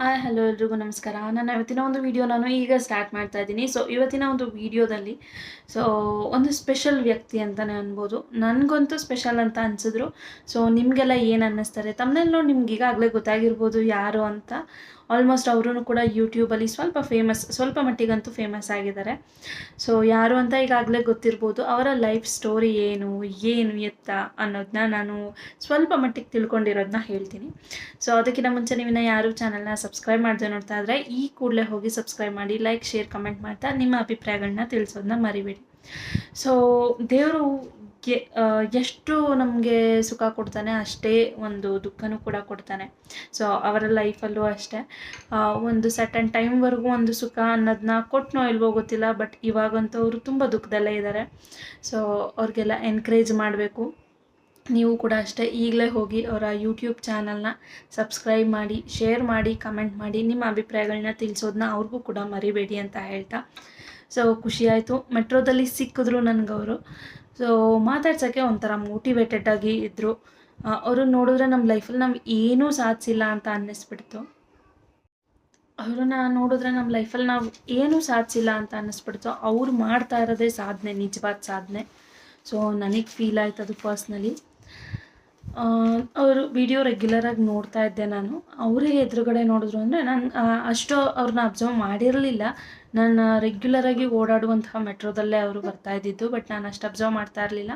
Hi, hello ಎಲ್ರಿಗೂ ನಮಸ್ಕಾರ. ನಾನು ಇವತ್ತಿನ ಒಂದು ವಿಡಿಯೋ ನಾನು ಈಗ ಸ್ಟಾರ್ಟ್ ಮಾಡ್ತಾ ಇದ್ದೀನಿ. ಸೊ ಇವತ್ತಿನ ಒಂದು ವಿಡಿಯೋದಲ್ಲಿ ಸೊ ಒಂದು ಸ್ಪೆಷಲ್ ವ್ಯಕ್ತಿ ಅಂತಲೇ ಅನ್ಬೋದು. ನನಗಂತೂ ಸ್ಪೆಷಲ್ ಅಂತ ಅನಿಸಿದ್ರು. ಸೊ ನಿಮಗೆಲ್ಲ ಏನು ಅನ್ನಿಸ್ತಾರೆ? ತಮ್ಮನೆಲ್ಲ ನೋಡಿ ನಿಮ್ಗೆ ಈಗಾಗಲೇ ಗೊತ್ತಾಗಿರ್ಬೋದು ಯಾರು ಅಂತ. ಆಲ್ಮೋಸ್ಟ್ ಅವರು ಕೂಡ ಯೂಟ್ಯೂಬಲ್ಲಿ ಸ್ವಲ್ಪ ಫೇಮಸ್ ಸ್ವಲ್ಪ ಮಟ್ಟಿಗಂತೂ ಫೇಮಸ್ ಆಗಿದ್ದಾರೆ. ಸೊ ಯಾರು ಅಂತ ಈಗಾಗಲೇ ಗೊತ್ತಿರ್ಬೋದು. ಅವರ ಲೈಫ್ ಸ್ಟೋರಿ ಏನು ಏನು ಎತ್ತ ಅನ್ನೋದನ್ನ ನಾನು ಸ್ವಲ್ಪ ಮಟ್ಟಿಗೆ ತಿಳ್ಕೊಂಡಿರೋದನ್ನ ಹೇಳ್ತೀನಿ. ಸೊ ಅದಕ್ಕಿಂತ ಮುಂಚೆ ನೀವಿನ ಯಾರು ಚಾನಲ್ನ ಸಬ್ಸ್ಕ್ರೈಬ್ ಮಾಡದೆ ನೋಡ್ತಾ ಇದ್ರೆ ಈ ಕೂಡಲೇ ಹೋಗಿ ಸಬ್ಸ್ಕ್ರೈಬ್ ಮಾಡಿ ಲೈಕ್ ಶೇರ್ ಕಮೆಂಟ್ ಮಾಡ್ತಾ ನಿಮ್ಮ ಅಭಿಪ್ರಾಯಗಳನ್ನ ತಿಳಿಸೋದನ್ನ ಮರಿಬೇಡಿ. ಸೊ ದೇವರು ಎಷ್ಟು ನಮಗೆ ಸುಖ ಕೊಡ್ತಾನೆ ಅಷ್ಟೇ ಒಂದು ದುಃಖನೂ ಕೂಡ ಕೊಡ್ತಾನೆ. ಸೊ ಅವರ ಲೈಫಲ್ಲೂ ಅಷ್ಟೇ. ಒಂದು ಸಟನ್ ಟೈಮ್ವರೆಗೂ ಒಂದು ಸುಖ ಅನ್ನೋದನ್ನ ಕೊಟ್ಟನೋ ಇಲ್ವೋ ಗೊತ್ತಿಲ್ಲ ಬಟ್ ಇವಾಗಂತೂ ಅವರು ತುಂಬ ದುಃಖದಲ್ಲೇ ಇದ್ದಾರೆ ಸೊ ಅವ್ರಿಗೆಲ್ಲ ಎನ್ಕರೇಜ್ ಮಾಡಬೇಕು. ನೀವು ಕೂಡ ಅಷ್ಟೇ ಈಗಲೇ ಹೋಗಿ ಅವರ ಯೂಟ್ಯೂಬ್ ಚಾನಲ್ನ ಸಬ್ಸ್ಕ್ರೈಬ್ ಮಾಡಿ ಶೇರ್ ಮಾಡಿ ಕಮೆಂಟ್ ಮಾಡಿ, ನಿಮ್ಮ ಅಭಿಪ್ರಾಯಗಳನ್ನ ತಿಳಿಸೋದನ್ನ ಅವ್ರಿಗೂ ಕೂಡ ಮರಿಬೇಡಿ ಅಂತ ಹೇಳ್ತಾ. ಸೊ ಖುಷಿಯಾಯಿತು ಮೆಟ್ರೋದಲ್ಲಿ ಸಿಕ್ಕಿದ್ರು ಅವರು. ಸೊ ಮಾತಾಡ್ಸೋಕ್ಕೆ ಒಂಥರ ಮೋಟಿವೇಟೆಡ್ ಆಗಿ ಇದ್ದರು ಅವರು ನೋಡಿದ್ರೆ ನಮ್ಮ ಲೈಫಲ್ಲಿ ನಾವು ಏನೂ ಸಾಧಿಸಿಲ್ಲ ಅಂತ ಅನ್ನಿಸ್ಬಿಡ್ತು. ಅವರನ್ನ ನೋಡಿದ್ರೆ ನಮ್ಮ ಲೈಫಲ್ಲಿ ನಾವು ಏನೂ ಸಾಧಿಸಿಲ್ಲ ಅಂತ ಅನ್ನಿಸ್ಬಿಡ್ತು. ಅವ್ರು ಮಾಡ್ತಾ ಇರೋದೇ ಸಾಧನೆ, ನಿಜವಾದ ಸಾಧನೆ. ಸೊ ನನಗೆ ಫೀಲ್ ಆಯ್ತು ಅದು ಪರ್ಸ್ನಲಿ ಅವರು ವಿಡಿಯೋ ರೆಗ್ಯುಲರಾಗಿ ನೋಡ್ತಾ ಇದ್ದೆ ನಾನು. ಅವರೇ ಎದುರುಗಡೆ ನೋಡಿದ್ರು ಅಂದರೆ ನಾನು ಅಷ್ಟು ಅವ್ರನ್ನ ಅಬ್ಸರ್ವ್ ಮಾಡಿರಲಿಲ್ಲ. ನಾನು ರೆಗ್ಯುಲರಾಗಿ ಓಡಾಡುವಂತಹ ಮೆಟ್ರೋದಲ್ಲೇ ಅವರು ಬರ್ತಾ ಇದ್ದಿದ್ದು ಬಟ್ ನಾನು ಅಷ್ಟು ಅಬ್ಸರ್ವ್ ಮಾಡ್ತಾ ಇರಲಿಲ್ಲ.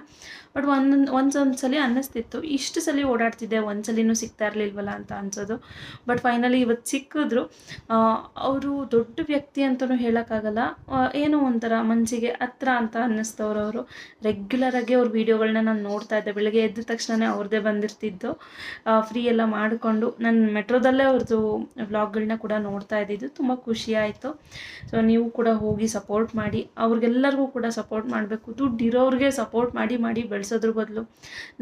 ಬಟ್ ಒಂದೊಂದು ಒಂದೊಂದು ಸಲ ಅನ್ನಿಸ್ತಿತ್ತು, ಇಷ್ಟು ಸಲ ಓಡಾಡ್ತಿದ್ದೆ ಒಂದು ಸಲಿನೂ ಸಿಗ್ತಾ ಇರಲಿಲ್ವಲ್ಲ ಅಂತ ಅನ್ಸೋದು. ಬಟ್ ಫೈನಲಿ ಇವತ್ತು ಸಿಕ್ಕಿದ್ರು. ಅವರು ದೊಡ್ಡ ವ್ಯಕ್ತಿ ಅಂತಲೂ ಹೇಳೋಕ್ಕಾಗಲ್ಲ. ಏನೋ ಒಂಥರ ಮನಸ್ಸಿಗೆ ಹತ್ರ ಅಂತ ಅನ್ನಿಸ್ತವ್ರು ಅವರು. ರೆಗ್ಯುಲರಾಗಿ ಅವ್ರ ವೀಡಿಯೋಗಳನ್ನ ನಾನು ನೋಡ್ತಾ ಇದ್ದೆ. ಬೆಳಗ್ಗೆ ಎದ್ದ ತಕ್ಷಣ ಅವ್ರದ್ದೇ ಬಂದಿರ್ತಿದ್ದು ಫ್ರೀ ಎಲ್ಲ ಮಾಡಿಕೊಂಡು, ನಾನು ಮೆಟ್ರೋದಲ್ಲೇ ಅವ್ರದ್ದು ವ್ಲಾಗ್ಗಳನ್ನ ಕೂಡ ನೋಡ್ತಾ ಇದ್ದಿದ್ದು. ತುಂಬ ಖುಷಿ ಆಯಿತು. ಸೊ ನೀವು ಕೂಡ ಹೋಗಿ ಸಪೋರ್ಟ್ ಮಾಡಿ, ಅವ್ರಿಗೆಲ್ಲರಿಗೂ ಕೂಡ ಸಪೋರ್ಟ್ ಮಾಡಬೇಕು. ದುಡ್ಡು ಇರೋರಿಗೆ ಸಪೋರ್ಟ್ ಮಾಡಿ ಮಾಡಿ ಬೆಳೆಸೋದ್ರ ಬದಲು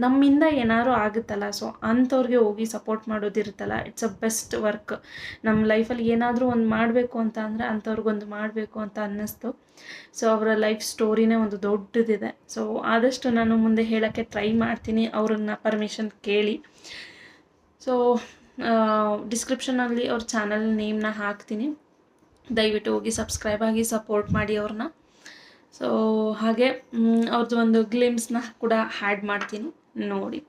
ನಮ್ಮಿಂದ ಏನಾದ್ರು ಆಗುತ್ತಲ್ಲ. ಸೊ ಅಂಥವ್ರಿಗೆ ಹೋಗಿ ಸಪೋರ್ಟ್ ಮಾಡೋದಿರುತ್ತಲ್ಲ. ಇಟ್ಸ್ ಅ ಬೆಸ್ಟ್ ವರ್ಕ್ ನಮ್ಮ ಲೈಫಲ್ಲಿ ಏನಾದರೂ ಒಂದು ಮಾಡಬೇಕು ಅಂತ ಅಂದರೆ ಅಂಥವ್ರಿಗೊಂದು ಮಾಡಬೇಕು ಅಂತ ಅನ್ನಿಸ್ತು. ಸೊ ಅವರ ಲೈಫ್ ಸ್ಟೋರಿನೇ ಒಂದು ದೊಡ್ಡದಿದೆ. ಸೊ ಆದಷ್ಟು ನಾನು ಮುಂದೆ ಹೇಳೋಕ್ಕೆ ಟ್ರೈ ಮಾಡ್ತೀನಿ. ಅವ್ರನ್ನ ಪರ್ಮಿಷನ್ ಕೇಳಿ. ಸೊ ಡಿಸ್ಕ್ರಿಪ್ಷನಲ್ಲಿ ಅವ್ರ ಚಾನಲ್ ನೇಮ್ನ ಹಾಕ್ತೀನಿ. ದಯವಿಟ್ಟು ಹೋಗಿ ಸಬ್ಸ್ಕ್ರೈಬ್ ಆಗಿ ಸಪೋರ್ಟ್ ಮಾಡಿ ಅವ್ರನ್ನ. ಸೊ ಹಾಗೆ ಅವ್ರದ್ದು ಒಂದು ಗ್ಲಿಮ್ಸ್ನ ಕೂಡ ಹ್ಯಾಡ್ ಮಾಡ್ತೀನಿ. ನೋಡಿ.